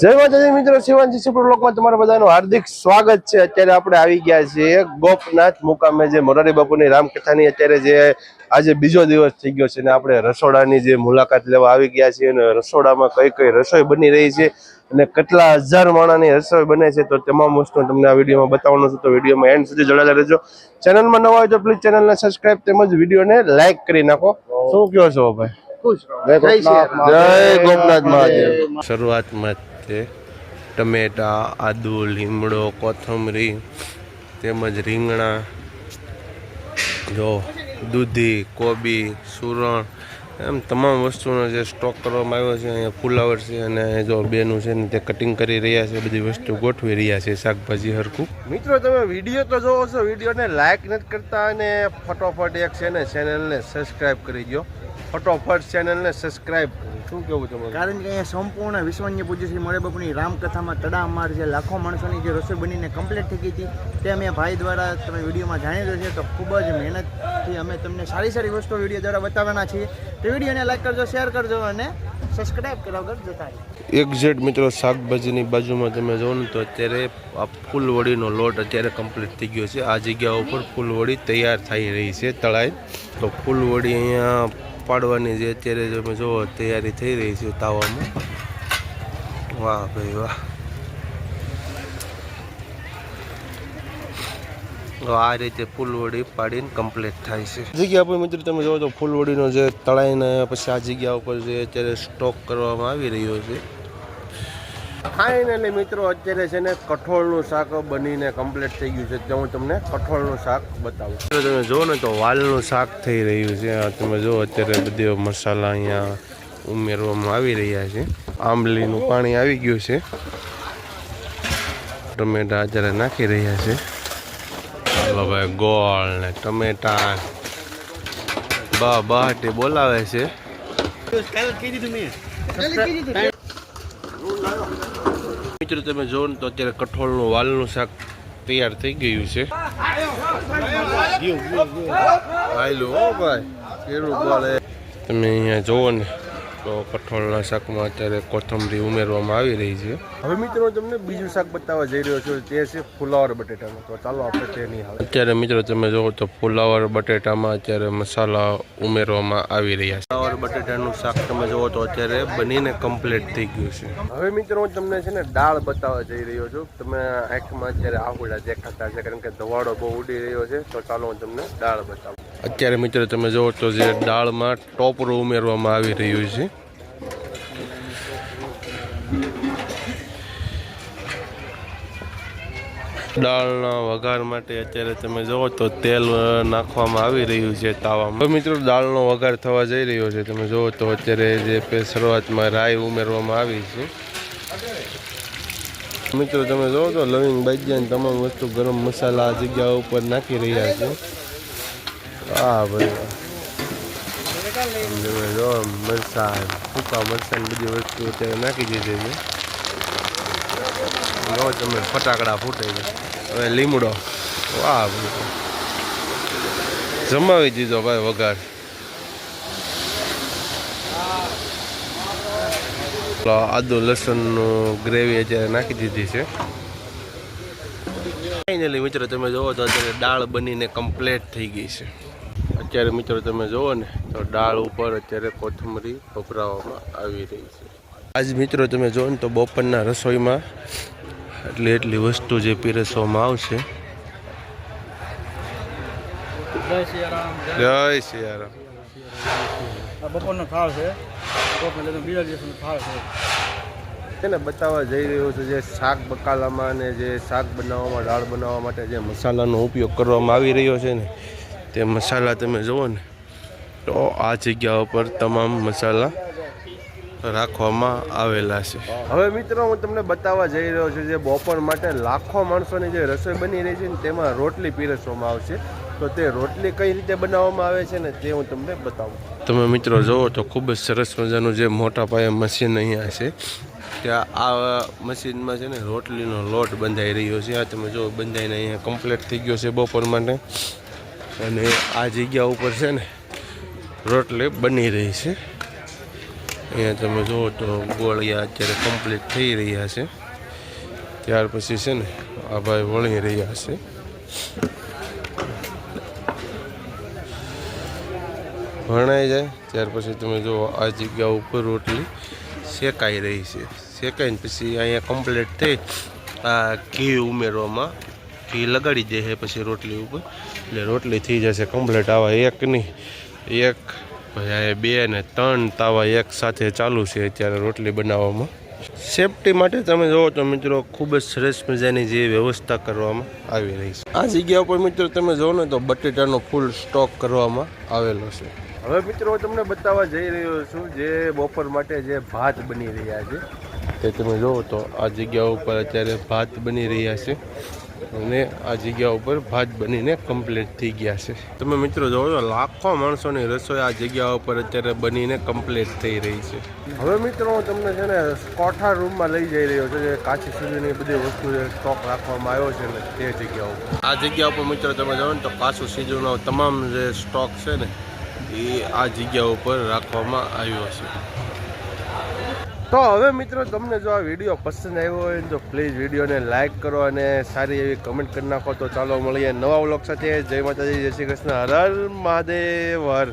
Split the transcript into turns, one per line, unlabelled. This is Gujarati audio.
જય માતાજી મિત્રો શિવાનજી સુપર બ્લોકમાં તમારા બધાનું હાર્દિક સ્વાગત છે. અત્યારે આપણે આવી ગયા છીએ ગોપનાથ મુકામે જે મોરારી બાપુની રામકથાની. અત્યારે જે આજે બીજો દિવસ થઈ ગયો છે ને આપણે રસોડાની જે મુલાકાત લેવા આવી ગયા છીએ અને રસોડામાં કઈ કઈ રસોઈ બની રહી છે અને કેટલા હજાર માણાની રસોઈ બને છે તો તમામ વસ્તુ તમને આ વિડીયોમાં બતાવવાનું છે. તો વિડીયોમાં એન્ડ સુધી જોડાયેલા રહેજો. ચેનલમાં નવા હોય તો પ્લીઝ ચેનલને સબસ્ક્રાઈબ તેમજ વિડીયોને લાઈક કરી નાખો. શું કહો છો ભાઈ? જય ગોપનાથ. મહાદેવ. શરૂઆતમાં તે ટમેટા આદુ લીમડો, કોથમરી તેમજ રીંગણા, જો, દૂધી, કોબી, સુરણ એમ તમામ વસ્તુનો જે સ્ટોક કરવામાં આવ્યો છે, અહીંયા ફુલાવર છે અને જો બેનું છે ને તે કટિંગ કરી રહ્યા છે, બધી વસ્તુ ગોઠવી રહ્યા છે શાકભાજી હરખું. મિત્રો, તમે વીડિયો તો જોવો છો, વિડીયોને લાઈક નથી કરતા અને ફટોફટ એક છે ને ચેનલને સબસ્ક્રાઇબ કરી દો ફટોફટ ચેનલને સબસ્ક્રાઇબ કરી. શું કેવું તમારું?
કારણ કે અહીંયા સંપૂર્ણ વિશ્વની પૂજ્ય શ્રી મળે બાપુની રામકથામાં તડામાર જે લાખો માણસોની જે રસોઈ બનીને કમ્પ્લીટ થઈ ગઈ હતી તે અમે ભાઈ દ્વારા તમે વિડીયોમાં જાણેલો છે તો ખૂબ જ મહેનતથી અમે તમને સારી સારી વસ્તુઓ વીડિયો દ્વારા બતાવવાના છીએ. તો વિડીયોને લાઈક કરજો શેર કરજો અને સબસ્ક્રાઈબ કરવા વગર જતા.
એક્ઝેક્ટ મિત્રો શાકભાજીની બાજુમાં તમે જોવો ને તો અત્યારે આ ફૂલવડીનો લોટ અત્યારે કમ્પ્લીટ થઈ ગયો છે. આ જગ્યા ઉપર ફૂલવડી તૈયાર થઈ રહી છે તળાઈ. તો ફૂલવડી અહીંયા પાડવાની જે અત્યારે તમે જુઓ, તૈયારી થઈ રહી છે તાવામાં. વાહ ભાઈ વાહ. આ રીતે ફૂલવડી પાડીને કમ્પ્લીટ થાય છે. જગ્યા પર મિત્રો તમે જોવો તો ફૂલવડીનો જે તળાઈને, પછી આ જગ્યા ઉપર જે અત્યારે સ્ટોક કરવામાં આવી રહ્યો છે. ફાઇનલી મિત્રો અત્યારે છે ને કઠોળનું શાક બનીને કમ્પ્લીટ થઈ ગયું છે. તો હું તમને કઠોળનું શાક બતાવું. તમે જુઓ ને તો વાલનું શાક થઈ રહ્યું છે. તમે જુઓ અત્યારે બધે મસાલા અહીંયા ઉમેરવામાં આવી રહ્યા છે. આંબલીનું પાણી આવી ગયું છે. ટમેટા અત્યારે નાખી રહ્યા છે. ચાલો ભાઈ ગોળ ને ટમેટા. બા બહાટી બોલાવે છે. મિત્રો, તમે જો ને તો અત્યારે કઠોળનું વાલનું શાક તૈયાર થઈ ગયું છે. તમે અહીંયા જોવો ને. તો કઠોળના શાકમાં અત્યારે કોથમરી ઉમેરવામાં આવી રહી છે. હવે મિત્રો તમને બીજું શાક બતાવવા જઈ રહ્યો છું. તે છે ફુલાવર બટેટાનું. તો ચાલો આપણે તેની હાલ અત્યારે મિત્રો તમે જોવો તો ફુલાવર બટેટામાં અત્યારે મસાલા ઉમેરવામાં આવી રહ્યા છે. ફુલાવર બટેટાનું શાક તમે જોવો તો અત્યારે બનીને કમ્પ્લીટ થઈ ગયું છે. હવે મિત્રો હું તમને છે ને દાળ બતાવવા જઈ રહ્યો છું. તમે આંખમાં અત્યારે આહુડા દેખાતા છે કારણ કે ધવાડો બહુ ઉડી રહ્યો છે. તો ચાલો હું તમને દાળ બતાવું. અત્યારે મિત્રો તમે જુઓ તો જે દાળમાં ટોપરું ઉમેરવામાં આવી રહ્યું છે. દાળના વઘાર માટે અત્યારે તમે જુઓ તો તેલ નાખવામાં આવી રહ્યું છે તાવામાં. મિત્રો દાળનો વઘાર થવા જઈ રહ્યો છે. તમે જુઓ તો અત્યારે જે શરૂઆતમાં રાઈ ઉમેરવામાં આવી છે. મિત્રો તમે જુઓ તો લવિંગ બાજ્યા તમામ વસ્તુ ગરમ મસાલા આ જગ્યા ઉપર નાખી રહ્યા છે. ભાઈ વાહ. તમે જો મરસા સૂકા મરચાંની બધી વસ્તુ અત્યારે નાખી દીધી છે જો તમે ફટાકડા ફૂટે છે હવે લીમડો વાહ. જમાવી દીધો ભાઈ વઘાર આદુ લસણનું ગ્રેવી અત્યારે નાખી દીધી છે ફાઇનલી મિત્રો તમે જોવો તો અત્યારે દાળ બનીને કમ્પ્લીટ થઈ ગઈ છે અત્યારે મિત્રો તમે જુઓ ને તો દાળ ઉપર અત્યારે કોથમરી વપરાવામાં આવી રહી છે. આજ મિત્રો તમે જુઓ ને તો બપોરના રસોઈમાં એટલી એટલી વસ્તુ જે પીરસવામાં આવશે. જય સિયારામ
બપોરનો થાળ છે. બીજા દિવસનો થાળ છે.
તેને બતાવવા જઈ રહ્યો છું જે શાક બકાલામાં ને જે શાક બનાવવામાં દાળ બનાવવા માટે જે મસાલાનો ઉપયોગ કરવામાં આવી રહ્યો છે ને તે મસાલા તમે જુઓ ને તો આ જગ્યા ઉપર તમામ મસાલા રાખવામાં આવેલા છે. હવે મિત્રો હું તમને બતાવવા જઈ રહ્યો છું જે બપોર માટે લાખો માણસોની જે રસોઈ બની રહી છે ને તેમાં રોટલી પીરસવામાં આવશે. તો તે રોટલી કઈ રીતે બનાવવામાં આવે છે ને તે હું તમને બતાવું. તમે મિત્રો જુઓ તો ખૂબ જ સરસ મજાનું જે મોટા પાયે મશીન અહીંયા છે ત્યાં આ મશીનમાં છે ને રોટલીનો લોટ બંધાઈ રહ્યો છે. આ તમે જો બંધાઈને અહીંયા કમ્પ્લીટ થઈ ગયો છે બપોર માટે. અને આ જગ્યા ઉપર છે ને રોટલી બની રહી છે. અહીંયા તમે જુઓ તો ગોળિયા અત્યારે કમ્પ્લીટ થઈ રહ્યા છે. ત્યાર પછી છે ને આ ભાઈ વળી રહ્યા છે. વણાઈ જાય, ત્યાર પછી તમે જુઓ આ જગ્યા ઉપર રોટલી શેકાઈ રહી છે. શેકાઈને પછી અહીંયા કમ્પ્લીટ થઈ આ ઘી ઉમેરવામાં ઘી લગાડી દે છે પછી રોટલી ઉપર. એટલે રોટલી થઈ જશે કમ્પ્લેટ આવા એક નહીં, એક, પછી બે ને ત્રણ તાવા એક સાથે ચાલુ છે અત્યારે રોટલી બનાવવામાં. સેફટી માટે તમે જુઓ તો મિત્રો ખૂબ જ સરસ મજાની જે વ્યવસ્થા કરવામાં આવી રહી છે. આ જગ્યા ઉપર મિત્રો તમે જુઓ ને તો બટેટાનો ફૂલ સ્ટોક કરવામાં આવેલો છે. હવે મિત્રો તમને બતાવવા જઈ રહ્યો છું જે બપોર માટે જે ભાત બની રહ્યા છે. તે તમે જુઓ તો આ જગ્યા ઉપર અત્યારે ભાત બની રહ્યા છે. અને આ જગ્યા ઉપર ભાત બનીને કમ્પ્લીટ થઈ ગયા છે. તમે મિત્રો તો લાખો માણસોની રસોઈ આ જગ્યા ઉપર અત્યારે બનીને કમ્પ્લીટ થઈ રહી છે. હવે મિત્રો હું તમને છે ને કોઠા રૂમમાં લઈ જઈ રહ્યો છું જે કાચી સુધીની બધી વસ્તુ સ્ટોક રાખવામાં આવ્યો છે ને તે જગ્યા ઉપર. આ જગ્યા ઉપર મિત્રો તમે જાઓ ને તો કાચું સીજુનો તમામ જે સ્ટોક છે ને એ આ જગ્યા ઉપર રાખવામાં આવ્યો છે. તો હવે મિત્રો તમને જો આ વીડિયો પસંદ આવ્યો હોય તો પ્લીઝ વિડીયોને લાઇક કરો અને સારી એવી કમેન્ટ કરી નાખો. તો ચાલો મળીએ નવા વ્લોગ સાથે. જય માતાજી, જય શ્રી કૃષ્ણ. હર હર મહાદેવ, હર.